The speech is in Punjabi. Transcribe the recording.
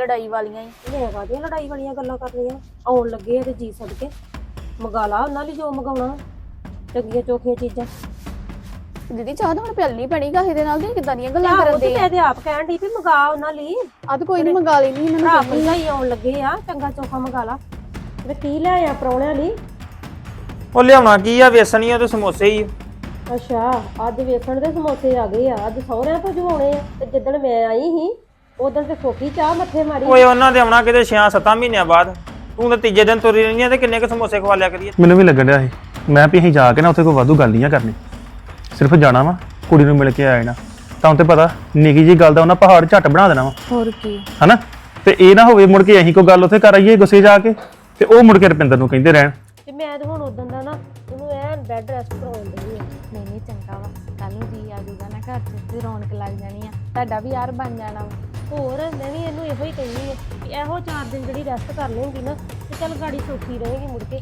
ਲੜਾਈ ਵਾਲੀਆਂ ਹੀ। ਮੈਂ ਕਾਹਦੀਆਂ ਲੜਾਈ ਵਾਲੀਆਂ ਗੱਲਾਂ ਕਰ ਰਹੀਆਂ। ਆਉਣ ਲੱਗੇ ਆ ਤੇ ਜੀ ਸਦਕੇ ਮੰਗਾ ਲਾ ਉਹਨਾਂ ਲਈ ਜੋ ਮੰਗਾਉਣਾ। ਚੰਗੀਆਂ ਚੋਖੀਆਂ ਚੀਜ਼ਾਂ। ਦੀਦੀ ਚਾਹ ਤਾਂ ਹੁਣ ਪਿਆਲਣੀ ਪੈਣੀ ਗਾ ਇਹਦੇ ਨਾਲ ਦੀ ਕਿਦਾਂ ਦੀਆਂ ਗੱਲਾਂ ਆਹੋ ਤੇ ਦੇ ਮੈਂ ਤੇ ਆਪ ਕਹਿਣ ਦੀ ਵੀ ਮੰਗਾ ਉਹਨਾਂ ਲਈ। ਆ ਤਾਂ ਕੋਈ ਨਹੀਂ ਮੰਗਾ ਲੈਣੀ ਇਹਨਾਂ ਭਰਾ ਨੂੰ ਕਹਿੰਦੀ ਭਰਜਾਈ ਆਉਣ ਲੱਗੇ ਆ ਚੰਗਾ ਚੋਖਾ ਮੰਗਾ ਲਾ। ਤੇ ਕੀ ਲੈ ਆ ਪਰੌਣਿਆਂ ਲਈ? ਉਹ ਲਿਆਉਣਾ ਕੀ ਆ ਵੇਸਣ ਹੀ ਆ ਤੇ ਸਮੋਸੇ ਹੀ ਆ। ਅੱਛਾ ਅੱਜ ਵੇਸਣ ਦੇ ਸਮੋਸੇ ਆ ਗਏ ਆ ਅੱਜ ਸਹੁਰਿਆਂ ਤੋਂ ਜਵਾਉਣੇ ਆ। ਤੇ ਜਿੱਦਣ ਮੈਂ ਆਈ ਸੀ ਉਦੋਂ ਤੇ ਫੋਕੀ ਚਾਹ ਮੱਥੇ ਮਾਰੀ। ਓਏ ਉਹਨਾਂ ਦੇ ਆਉਣਾ ਕਿਤੇ 6-7 ਮਹੀਨਿਆਂ ਬਾਅਦ। ਤੂੰ ਤਾਂ ਤੀਜੇ ਦਿਨ ਤੁਰੀ ਰਹਿੰਦੀ ਆ ਤੇ ਕਿੰਨੇ ਕ ਸਮੋਸੇ ਖਵਾ ਲਿਆ ਕਰੀਏ? ਮੈਨੂੰ ਵੀ ਲੱਗਣ ਡਿਆ ਸੀ। ਮੈਂ ਵੀ ਅਸੀਂ ਜਾ ਕੇ ਨਾ ਉੱਥੇ ਕੋਈ ਵਾਧੂ ਗੱਲ ਨਹੀਂ ਆ ਕਰਨੀ। ਸਿਰਫ ਜਾਣਾ ਵਾ ਕੁੜੀ ਨੂੰ ਮਿਲ ਕੇ ਆ ਜਾਣਾ ਤਾਂ ਤੇ ਪਤਾ ਨਿੱਕੀ ਜੀ ਗੱਲ ਦਾ ਉਹਨਾਂ ਪਹਾੜ ਝੱਟ ਬਣਾ ਦੇਣਾ ਵਾ। ਹੋਰ ਕੀ। ਹਨਾ? ਤੇ ਇਹ ਨਾ ਹੋਵੇ ਮੁੜ ਕੇ ਅਸੀਂ ਕੋਈ ਗੱਲ ਉੱਥੇ ਕਰ ਆਈਏ ਗੁੱਸੇ ਜਾ ਕੇ। ਤੇ ਉਹ ਮੁੜ ਕੇ ਰਪਿੰਦਰ ਨੂੰ ਕਹਿੰਦੇ ਰਹਿਣ। ਤੇ ਮੈਂ ਤੇ ਹੁਣ ਉਦੋਂ ਦਾ ਨਾ ਉਹਨੂੰ ਐਨ ਬੈੱਡ ਰੈਸਟ ਕਰਾਉਣ ਦਈ ਆ। ਨਹੀਂ ਨਹੀਂ ਚੰਗਾ ਵਾ। ਕੱਲ ਨੂੰ ਜੀ ਆ ਜਾਊਗਾ ਨਾ ਘਰ 'ਚ ਤੇ ਰੌਣਕ ਲੱਗ ਜਾਣੀ ਆ। ਤੁਹਾਡਾ ਵੀ ਯਾਰ ਬਣ ਜਾਣਾ ਵਾ। ਹੋਰ, ਮੈਂ ਵੀ ਇਹਨੂੰ ਇਹੋ ਹੀ ਕਹਿੰਦੀ ਆ ਕਿ ਇਹੋ ਚਾਰ ਦਿਨ ਜਿਹੜੀ ਰੈਸਟ ਕਰ ਲੇਂਗੀ ਨਾ, ਤੇ ਚੱਲ ਗਾੜੀ ਸੌਖੀ ਰਹੇਗੀ ਮੁੜ ਕੇ।